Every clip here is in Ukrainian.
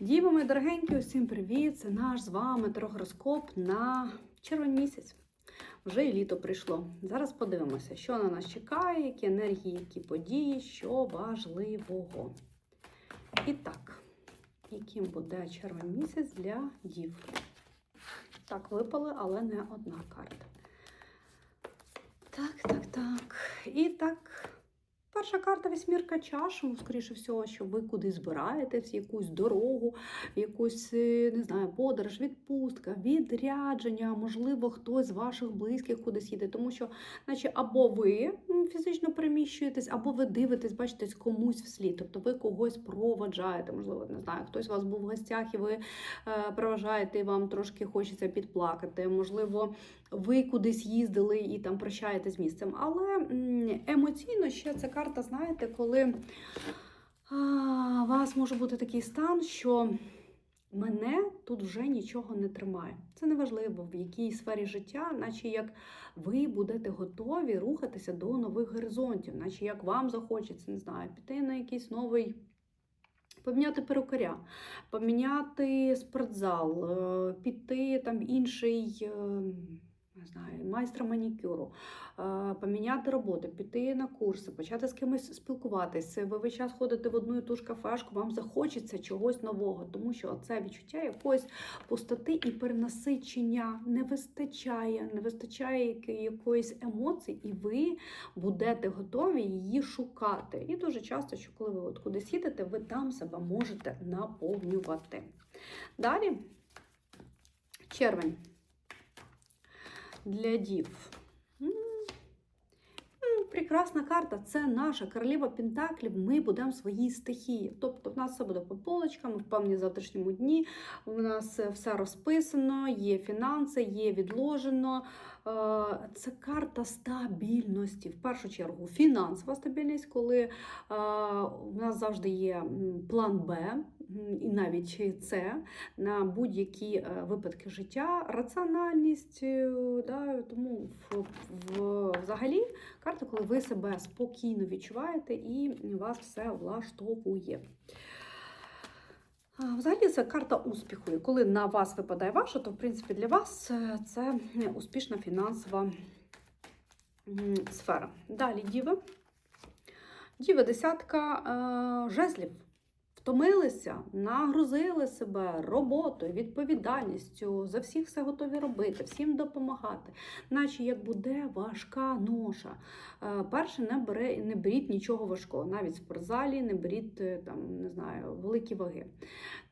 Діви, мої дорогенькі, усім привіт! Це наш з вами трогороскоп на червень місяць. Вже і літо прийшло. Зараз подивимося, що на нас чекає, які енергії, які події, що важливого. І так, яким буде червень місяць для дів? Так, випали, але не одна карта. Так, так, так. І так. Перша карта вісьмірка чаш, ну, скоріше всього, що ви кудись збираєтесь, якусь дорогу, якусь, е, не знаю, подорож, відпустка, відрядження, можливо, хтось з ваших близьких кудись їде. Тому що, наче, або ви фізично переміщуєтесь, або ви дивитесь, бачите, комусь вслід. Тобто ви когось проводжаєте, можливо, не знаю, хтось у вас був в гостях, і ви е, проважаєте, і вам трошки хочеться підплакати. Можливо, ви кудись їздили і там прощаєте з місцем. Але емоційно ще ця карта, знаєте, коли а, у вас може бути такий стан, що мене тут вже нічого не тримає. Це не важливо, в якій сфері життя, наче як ви будете готові рухатися до нових горизонтів, наче як вам захочеться, не знаю, піти на якийсь новий. Поміняти перукаря, поміняти спортзал, е, піти там інший, е, не знаю, майстра манікюру, е, поміняти роботу, піти на курси, почати з кимось спілкуватися. Ви весь час ходите в одну і ту ж кафешку, вам захочеться чогось нового, тому що це відчуття якоїсь пустоти і перенасичення не вистачає, не вистачає якоїсь емоції, і ви будете готові її шукати. І дуже часто, що коли ви от кудись їдете, ви там себе можете наповнювати. Далі червень для дів. Прекрасна карта, це наша королева Пентаклів. Ми будемо свої стихії. Тобто, в нас все буде по полочкам, в завтрашньому дні. У нас е, все розписано, є фінанси, є відложено. Е, Це карта стабільності. В першу чергу, фінансова стабільність, коли е, у нас завжди є план Б, і навіть С на будь-які е, випадки життя, раціональність. Да, тому в, в, взагалі карта, коли ви себе спокійно відчуваєте і вас все влаштовує. Взагалі це карта успіху. І коли на вас випадає ваша, то в принципі для вас е, це успішна фінансова сфера. Далі діва. Діва десятка е, жезлів. Втомилися, нагрузили себе роботою, відповідальністю, за всіх все готові робити, всім допомагати. Наче як буде важка ноша. Е, Перше, не бере, не беріть нічого важкого, навіть в спортзалі не беріть е, там, не знаю, великі ваги.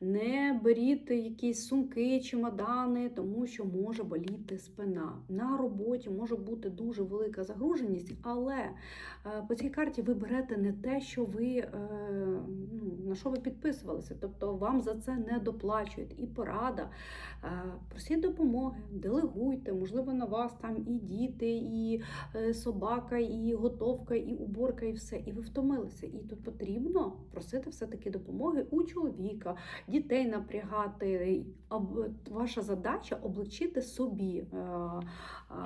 Не беріть якісь сумки, чемодани, тому що може боліти спина. На роботі може бути дуже велика загруженість, але е, по цій карті ви берете не те, що ви ну, на що ви підписувалися. Тобто вам за це не доплачують. І порада. Е, Просіть допомоги, делегуйте, можливо, на вас там і діти, і е, собака, і готовка, і уборка, і все. І ви втомилися. І тут потрібно просити все-таки допомоги у чоловіка, дітей напрягати. Ваша задача облегчити собі е,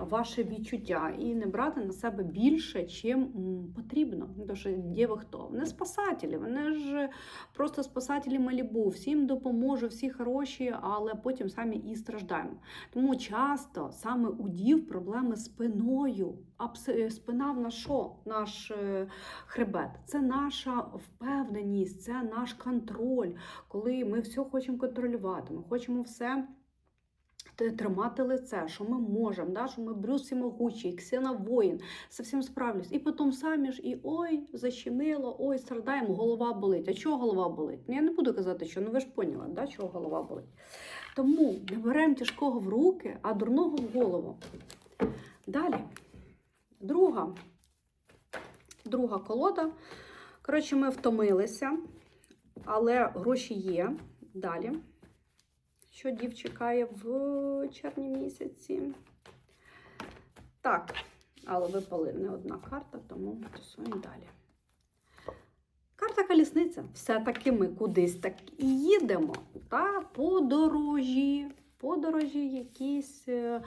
ваше відчуття і не брати на себе більше, чим потрібно. Тому діви хто? Не спасателі, вони ж просто спасателі Малібу. Всім допоможу, всі хороші, але потім самі і страждаємо. Тому часто саме у дів проблеми спиною. А спина в нас що? Наш е, хребет. Це наша впевненість, це наш контроль, коли ми все хочемо контролювати, ми хочемо все. Т- Тримати лице, що ми можемо, да? що ми Брюс всемогучий, Ксена воїн, з всім справлюсь. І потім самі ж і ой, защемило, ой, страдаємо, голова болить. А чого голова болить? Ну, я не буду казати, що ну ви ж поняли, да, чого голова болить. Тому не беремо тяжкого в руки, а дурного в голову. Далі. Друга. Друга колода. Коротше, ми втомилися, але гроші є. Далі. Що дів чекає в червні місяці? Так, але випали не одна карта, тому тусуємо далі. Карта колісниця. Все-таки ми кудись так і їдемо. Та? Подорожі, подорожі якісь. е,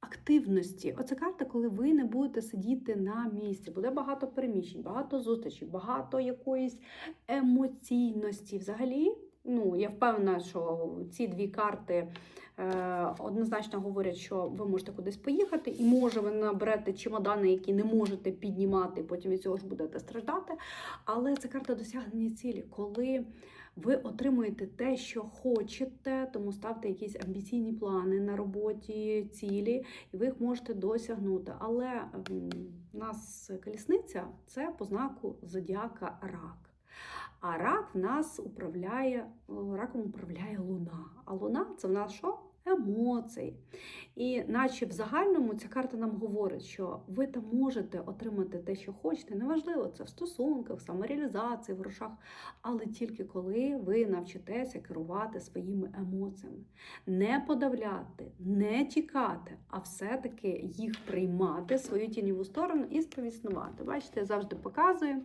активності. Оце карта, коли ви не будете сидіти на місці. Буде багато переміщень, багато зустрічей, багато якоїсь емоційності. Взагалі, ну я впевнена, що ці дві карти. е, Однозначно говорять, що ви можете кудись поїхати, і може ви наберете чемодани, які не можете піднімати, потім від цього ж будете страждати. Але це карта досягнення цілі, коли ви отримуєте те, що хочете, тому ставте якісь амбіційні плани на роботі, цілі, і ви їх можете досягнути. Але у нас колісниця це по знаку зодіака рак. А рак в нас управляє, раком управляє луна. А луна це в нас що? Емоції. І наче в загальному ця карта нам говорить, що ви там можете отримати те, що хочете. Неважливо, це в стосунках, самореалізації, в грошах, але тільки коли ви навчитеся керувати своїми емоціями. Не подавляти, не тікати, а все-таки їх приймати, свою тіньову сторону і сповіснувати. Бачите, я завжди показую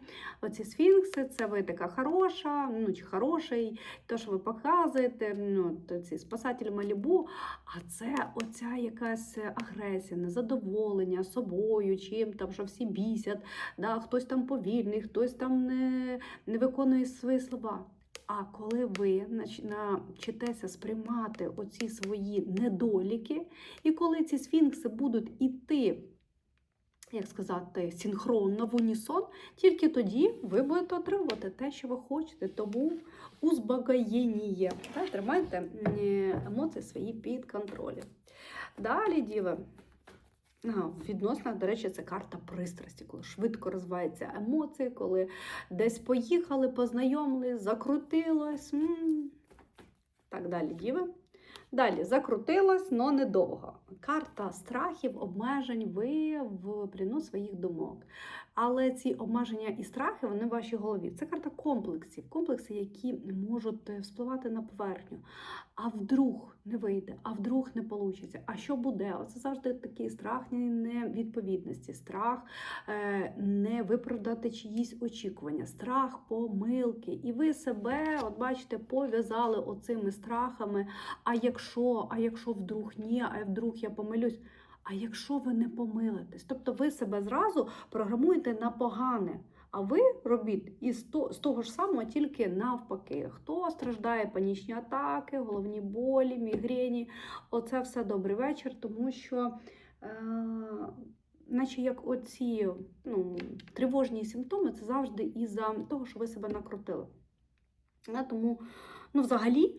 оці сфінкси, це ви така хороша, ну чи хороший, то, що ви показуєте, ну, то ці спасателі Малібу, а це оця якась агресія, незадоволення собою, чим там, що всі бісять, да, хтось там повільний, хтось там не, не виконує свої слова. А коли ви навчитеся сприймати оці свої недоліки, і коли ці сфінкси будуть іти, як сказати, синхронно в унісон, тільки тоді ви будете отримувати те, що ви хочете. Тому узбагаєніє. Да? Тримайте емоції свої під контролем. Далі, діви. Ага, в відносинах, до речі, це карта пристрасті, коли швидко розвиваються емоції, коли десь поїхали, познайомились, закрутилось. м. Так далі, діви. Далі закрутилась, але недовго. Карта страхів, обмежень ви в пліну своїх думок. Але ці обмеження і страхи вони в вашій голові. Це карта комплексів, комплекси, які можуть е, вспливати на поверхню. А вдруг не вийде, а вдруг не вийде. А що буде? Оце завжди такий страх невідповідності, страх е, не виправдати чиїсь очікування, страх помилки. І ви себе, от бачите, пов'язали оцими страхами. А якщо, а якщо вдруг ні, а вдруг я помилюсь. А якщо ви не помилитесь, тобто ви себе зразу програмуєте на погане, а ви робіть із того ж самого, тільки навпаки. Хто страждає панічні атаки, головні болі, мігрені, оце все добрий вечір, тому що. Е- Наче як оці ну, тривожні симптоми, це завжди із-за того, що ви себе накрутили. Е, Тому, ну, взагалі,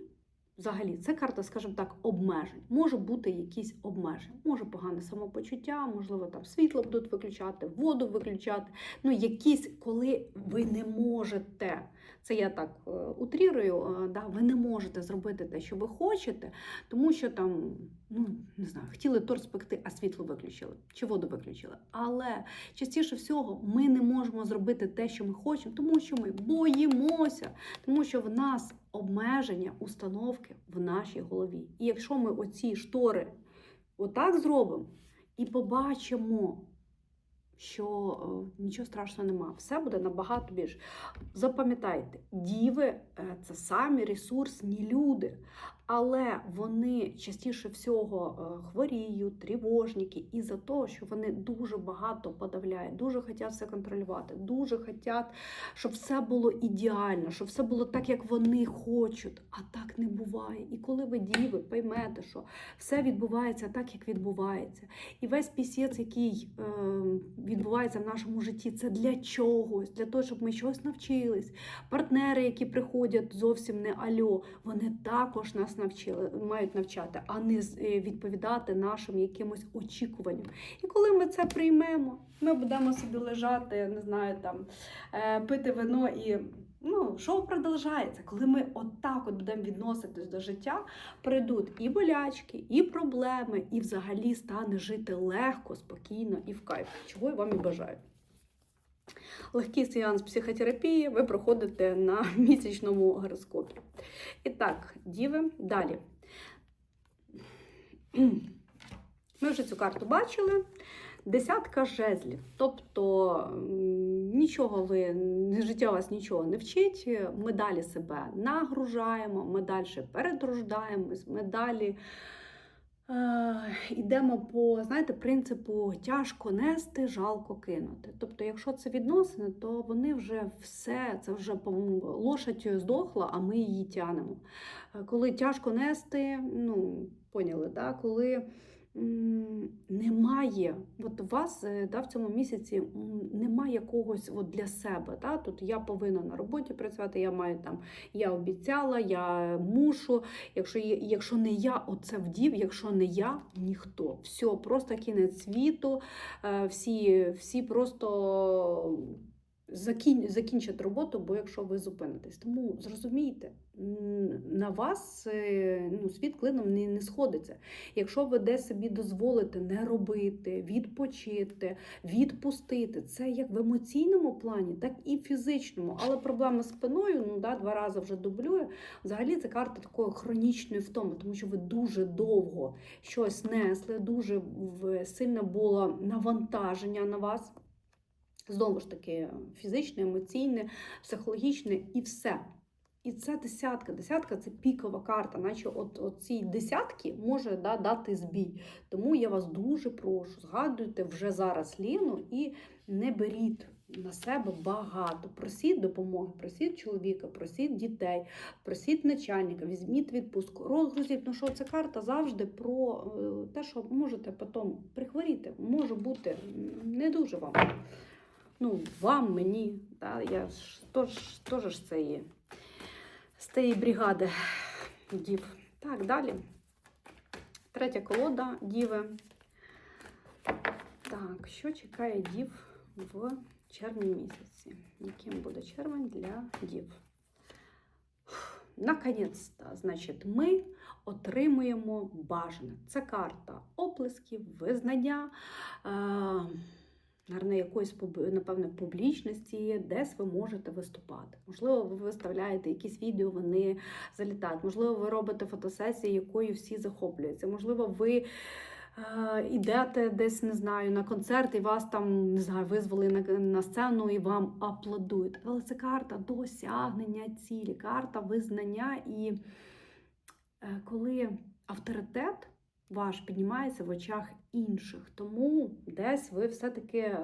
Взагалі, це карта, скажімо так, обмежень. Може бути якісь обмеження. Може погане самопочуття, можливо, там світло будуть виключати, воду виключати. Ну, якісь, коли ви не можете. Це я так е, утрірую, е, да, ви не можете зробити те, що ви хочете, тому що там, ну не знаю, хотіли торт спекти, а світло виключили чи воду виключили. Але частіше всього ми не можемо зробити те, що ми хочемо, тому що ми боїмося, тому що в нас обмеження, установки в нашій голові. І якщо ми оці штори отак зробимо і побачимо, що е, нічого страшного нема, все буде набагато більше. Запам'ятайте, діви е, це самі ресурсні люди, але вони частіше всього е, хворіють, тривожники, і за того, що вони дуже багато подавляють, дуже хочуть все контролювати, дуже хочуть, щоб все було ідеально, щоб все було так, як вони хочуть. А так не буває. І коли ви діви, поймете, що все відбувається так, як відбувається, і весь пісець, який е, відбувається в нашому житті, це для чогось, для того, щоб ми щось навчились. Партнери, які приходять зовсім не альо, вони також нас навчили, мають навчати, а не е, відповідати нашим якимось очікуванням. І коли ми це приймемо, ми будемо собі лежати, не знаю, там е, пити вино і. Ну, шоу продовжається. Коли ми отак от будемо відноситись до життя, прийдуть і болячки, і проблеми, і взагалі стане жити легко, спокійно і в кайф, чого я вам і бажаю. Легкий сеанс психотерапії ви проходите на місячному гороскопі. І так, діви, далі. Ми вже цю карту бачили. Десятка жезлів. Тобто нічого ви, життя вас нічого не вчить. Ми далі себе нагружаємо, ми далі перетруждаємось, ми далі Йдемо по знаєте, принципу тяжко нести, жалко кинути. Тобто, якщо це відносини, то вони вже все, це вже лошадь здохла, а ми її тянемо. Е, Коли тяжко нести, ну, поняли, да? коли немає, от у вас е, да, в цьому місяці немає когось от для себе. Да? Тут я повинна на роботі працювати, я маю там, я обіцяла, я мушу. Якщо, якщо не я, оце вдів, якщо не я, ніхто. Все, просто кінець світу, е, всі, всі просто закін, закінчать роботу, бо якщо ви зупинитесь. Тому зрозумійте, на вас е, ну, світ клином не, не сходиться. Якщо ви де собі дозволите не робити, відпочити, відпустити, це як в емоційному плані, так і в фізичному. Але проблема з спиною, ну да, два рази вже дублює. Взагалі це карта такої хронічної втоми, тому що ви дуже довго щось несли, дуже сильне було навантаження на вас. Знову ж таки, фізичне, емоційне, психологічне і все. І це десятка. Десятка це пікова карта, наче от, от цій десятки може да, дати збій. Тому я вас дуже прошу, згадуйте вже зараз Ліну і не беріть на себе багато. Просіть допомоги, просіть чоловіка, просіть дітей, просіть начальника, візьміть відпустку, розгрузіть. Ну що ця карта завжди про е, те, що можете потім прихворіти. Може бути не дуже вам. Ну, вам, мені, да, я ж теж, теж ж це є. З тієї бригади дів. Так, далі. Третя колода діви. Так, що чекає дів в червні місяці? Яким буде червень для дів? Наконець-то, значить, ми отримуємо бажане. Це карта оплесків, визнання. Е- Гарне якоїсь напевне публічності, десь ви можете виступати. Можливо, ви виставляєте якісь відео, вони залітають. Можливо, ви робите фотосесії, якою всі захоплюються. Можливо, ви е, йдете десь, не знаю, на концерт, і вас там не знаю, визвали на, на сцену і вам аплодують. Але це карта досягнення цілі, карта визнання. І е, коли авторитет ваш піднімається в очах інших. Тому десь ви все-таки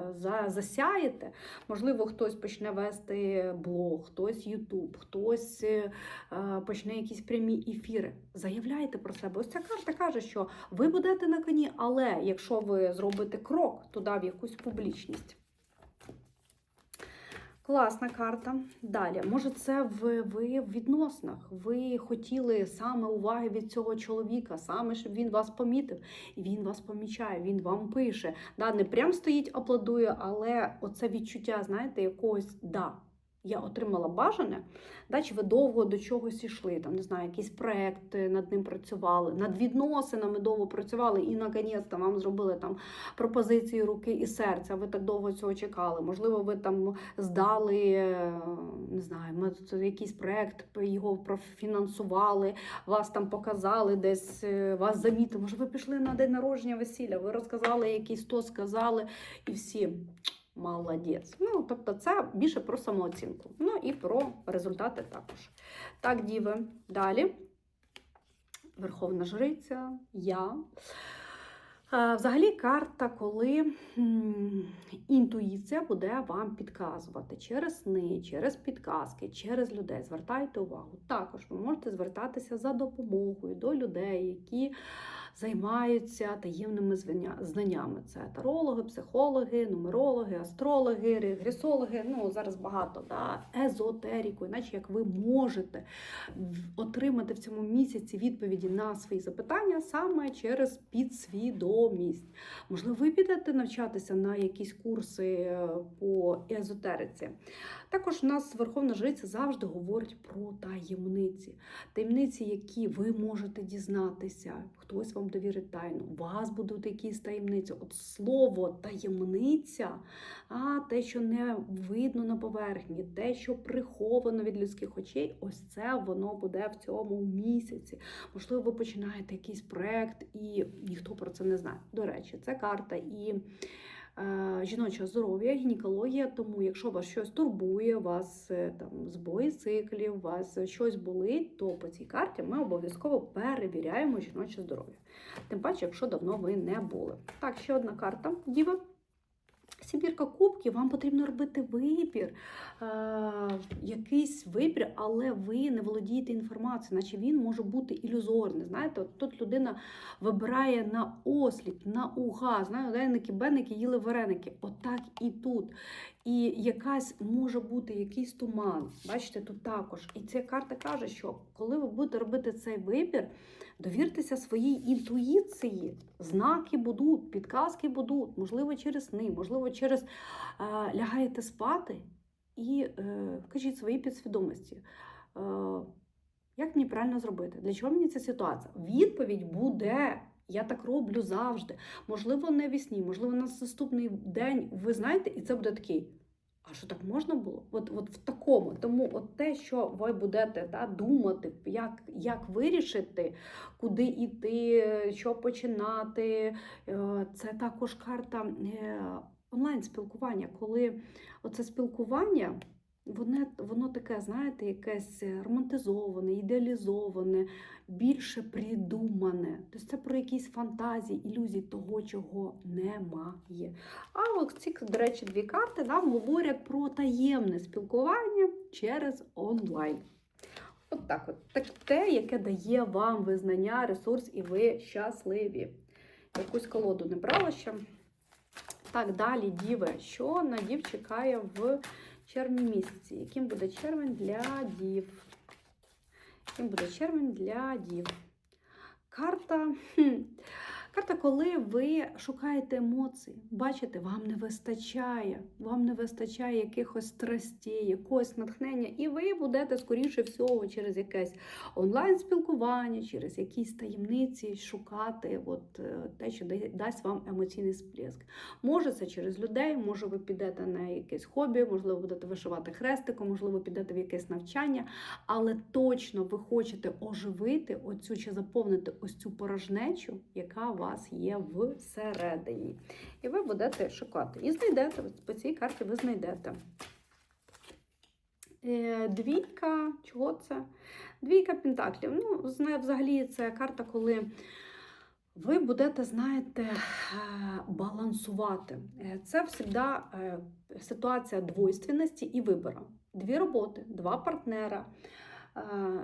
засяєте. Можливо, хтось почне вести блог, хтось Ютуб, хтось е, е, почне якісь прямі ефіри. Заявляйте про себе. Ось ця карта каже, що ви будете на коні, але якщо ви зробите крок туди в якусь публічність. Класна карта. Далі, може, це ви, ви в відносинах. Ви хотіли саме уваги від цього чоловіка, саме щоб він вас помітив, і він вас помічає, він вам пише. Да, не прям стоїть, аплодує, але оце відчуття, знаєте, якогось да. Я отримала бажане, да, чи ви довго до чогось йшли, там, не знаю, якийсь проект над ним працювали, над відносинами довго працювали, і наконець-то вам зробили там пропозиції руки і серця. Ви так довго цього чекали. Можливо, ви там здали, е, не знаю, якийсь проект, його профінансували, вас там показали, десь е, вас замітили. Може, ви пішли на день народження весілля, ви розказали якийсь то, сказали, і всі. Молодець. Ну, тобто, це більше про самооцінку. Ну і про результати також. Так, діви. Далі. Верховна Жриця, я. Взагалі, карта, коли інтуїція буде вам підказувати через сни, через підказки, через людей. Звертайте увагу. Також ви можете звертатися за допомогою до людей, які займаються таємними знаннями. Це тарологи, психологи, нумерологи, астрологи, регресологи. Ну зараз багато да, езотеріку, іначе як ви можете отримати в цьому місяці відповіді на свої запитання саме через підсвідомість. Можливо, ви підете навчатися на якісь курси е, по езотериці. Також у нас Верховна Жриця завжди говорить про таємниці. Таємниці, які ви можете дізнатися, хтось вам довірить тайну, у вас будуть якісь таємниці. От слово таємниця, а те, що не видно на поверхні, те, що приховано від людських очей, ось це воно буде в цьому місяці. Можливо, ви починаєте якийсь проект і ніхто про це не знає. До речі, це карта і жіночого здоров'я, гінекологія. Тому, якщо вас щось турбує, вас е, там збої циклів, вас щось болить, то по цій карті ми обов'язково перевіряємо жіноче здоров'я. Тим паче, якщо давно ви не були. Так, ще одна карта. Діва. Сімірка кубків, вам потрібно робити вибір, е, якийсь вибір, але ви не володієте інформацією, наче він може бути ілюзорний. Знаєте, от тут людина вибирає на осліп, на уга. Знаєте, денники, бенники їли вареники. Отак і тут. І якась може бути якийсь туман. Бачите, тут також. І ця карта каже, що коли ви будете робити цей вибір, довіртеся своїй інтуїції. Знаки будуть, підказки будуть, можливо, через сни, можливо, через е, лягаєте спати і е, кажіть своїй підсвідомості. Е, як мені правильно зробити? Для чого мені ця ситуація? Відповідь буде. Я так роблю завжди. Можливо, не вісні, можливо, на наступний день ви знаєте, і це буде такий. А що так можна було? От, от в такому. Тому от те, що ви будете да, думати, як, як вирішити, куди йти, що починати, е, це також карта е, онлайн-спілкування, коли оце спілкування. Воно, воно таке, знаєте, якесь романтизоване, ідеалізоване, більше придумане. Тобто це про якісь фантазії, ілюзії того, чого немає. А ось ці, до речі, дві карти нам говорять про таємне спілкування через онлайн. От так от. Так те, яке дає вам визнання, ресурс, і ви щасливі. Якусь колоду не брала ще. Так, далі, діви. Що на дів чекає в червні місяці? Яким буде червень для дів? Яким буде червень для дів? Карта. Карта, коли ви шукаєте емоції, бачите, вам не вистачає, вам не вистачає якихось страстей, якогось натхнення, і ви будете, скоріше всього, через якесь онлайн-спілкування, через якісь таємниці шукати от, е, те, що дасть вам емоційний сплеск. Може, це через людей, може, ви підете на якесь хобі, можливо, будете вишивати хрестиком, можливо, підете в якесь навчання, але точно ви хочете оживити оцю чи заповнити ось цю порожнечу, яка у вас є всередині. І ви будете шукати. І знайдете, по цій карті ви знайдете. Е, Двійка, чого це? Двійка пентаклів. Ну, взагалі, це карта, коли ви будете, знаєте, е, балансувати. Е, Це завжди ситуація двойственності і вибору. Дві роботи, два партнера,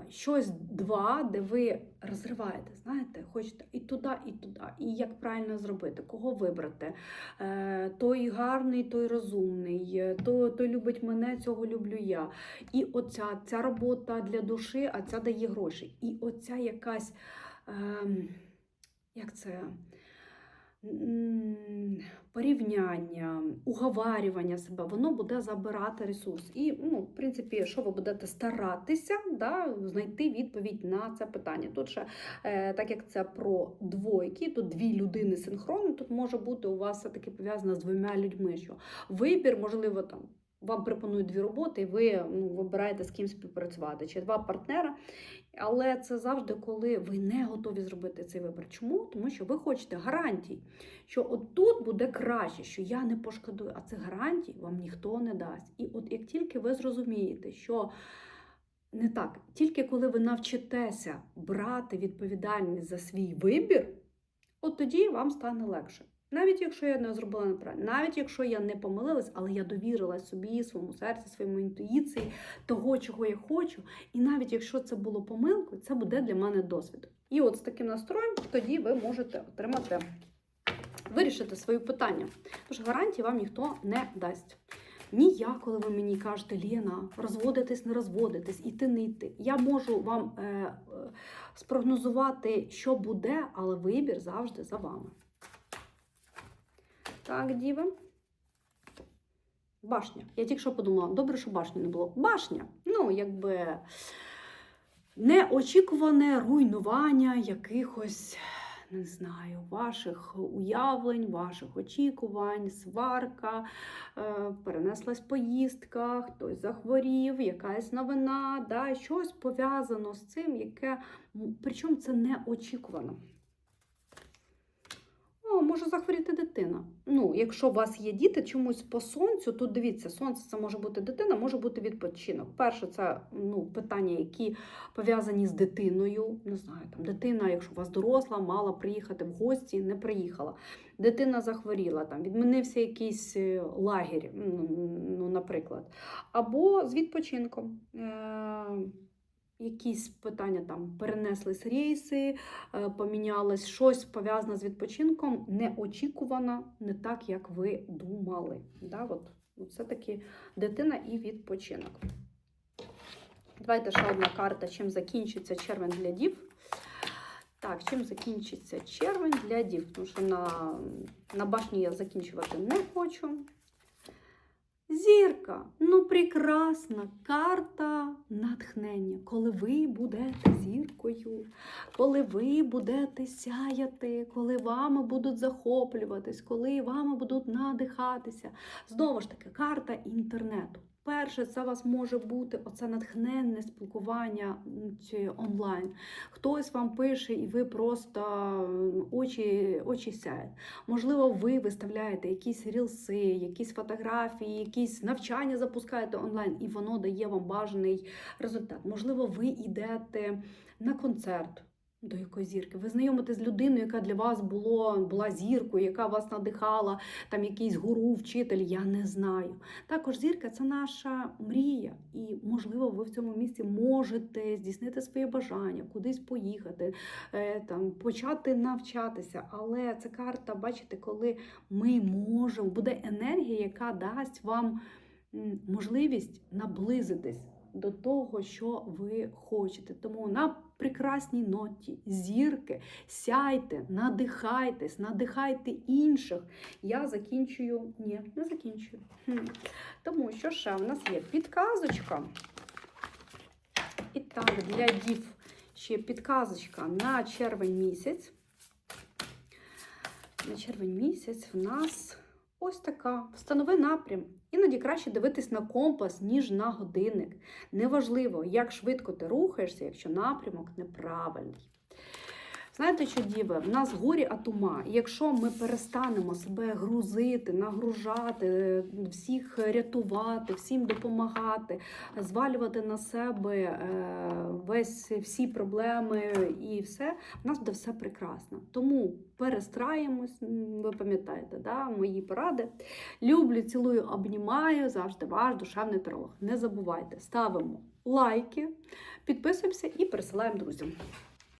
щось два, де ви розриваєте, знаєте, хочете і туди, і туди. І як правильно зробити, кого вибрати. Е, Той гарний, той розумний, е, той, той любить мене, цього люблю я. І оця ця робота для душі, а ця дає гроші. І оця якась. ем, як це порівняння, уговарювання себе, воно буде забирати ресурс. І, ну, в принципі, що ви будете старатися да, знайти відповідь на це питання. Тут ще, е, так як це про двойки, тут дві людини синхронно, тут може бути у вас все-таки пов'язано з двома людьми. Що вибір, можливо, там. Вам пропонують дві роботи, і ви ну, вибираєте з ким співпрацювати, чи два партнера. Але це завжди, коли ви не готові зробити цей вибір. Чому? Тому що ви хочете гарантій, що от тут буде краще, що я не пошкодую, а цих гарантій вам ніхто не дасть. І от як тільки ви зрозумієте, що не так, тільки коли ви навчитеся брати відповідальність за свій вибір, от тоді вам стане легше. Навіть якщо я не зробила неправильно, навіть якщо я не помилилась, але я довірила собі, своєму серцю, своєму інтуїції, того, чого я хочу. І навіть якщо це було помилкою, це буде для мене досвід. І от з таким настроєм тоді ви можете отримати, вирішити свої питання. Тож гарантії вам ніхто не дасть. Ні коли ви мені кажете, Лєна, розводитись, не розводитись, іти, не йти. Я можу вам е, е, спрогнозувати, що буде, але вибір завжди за вами. Так, діви. Башня. Я тільки що подумала, добре, що башні не було. Башня. Ну, якби неочікуване руйнування якихось, не знаю, ваших уявлень, ваших очікувань, сварка, е, перенеслась поїздка, хтось захворів, якась новина, да, щось пов'язано з цим, яке, причому це неочікувано. Може захворіти дитина. Ну, якщо у вас є діти, чомусь по сонцю, тут дивіться, сонце це може бути дитина, може бути відпочинок. Перше, це ну, питання, які пов'язані з дитиною. Не знаю, там дитина, якщо у вас доросла, мала приїхати в гості, не приїхала. Дитина захворіла, там відмінився якийсь е, лагерь, ну, ну, наприклад. Або з відпочинком. Якісь питання там перенеслись рейси, е, помінялось щось пов'язане з відпочинком, неочікувано, не так, як ви думали. Да, от все-таки дитина і відпочинок. Давайте ще одна карта, чим закінчиться червень для дів. Так, чим закінчиться червень для дів? Тому що на, на башні я закінчувати не хочу. Зірка, ну прекрасна карта натхнення. Коли ви будете зіркою, коли ви будете сяяти, коли вами будуть захоплюватись, коли вами будуть надихатися. Знову ж таки, карта інтернету. Перше, це у вас може бути оце натхненне спілкування онлайн. Хтось вам пише, і ви просто очі, очі сяють. Можливо, ви виставляєте якісь рілси, якісь фотографії, якісь навчання запускаєте онлайн, і воно дає вам бажаний результат. Можливо, ви йдете на концерт. До якої зірки? Ви знайомитесь з людиною, яка для вас було, була зіркою, яка вас надихала, там якийсь гуру, вчитель, я не знаю. Також зірка це наша мрія, і можливо, ви в цьому місці можете здійснити своє бажання, кудись поїхати, е, там почати навчатися. Але це карта, бачите, коли ми можемо, буде енергія, яка дасть вам можливість наблизитись до того, що ви хочете. Тому на прекрасній ноті, зірки, сяйте, надихайтесь, надихайте інших. Я закінчую. Ні, не закінчую. Хм. Тому що ще в нас є підказочка. І так, для дів ще підказочка на червень місяць. На червень місяць в нас ось така. Встанови напрям. Іноді краще дивитись на компас, ніж на годинник. Неважливо, як швидко ти рухаєшся, якщо напрямок неправильний. Знаєте, що діви, в нас горі от ума. Якщо ми перестанемо себе грузити, нагружати, всіх рятувати, всім допомагати, звалювати на себе е, весь всі проблеми і все, в нас буде все прекрасно. Тому перестраємось, ви пам'ятаєте, да, мої поради. Люблю, цілую, обнімаю, завжди ваш душевний тролог. Не забувайте, ставимо лайки, підписуємося і пересилаємо друзям.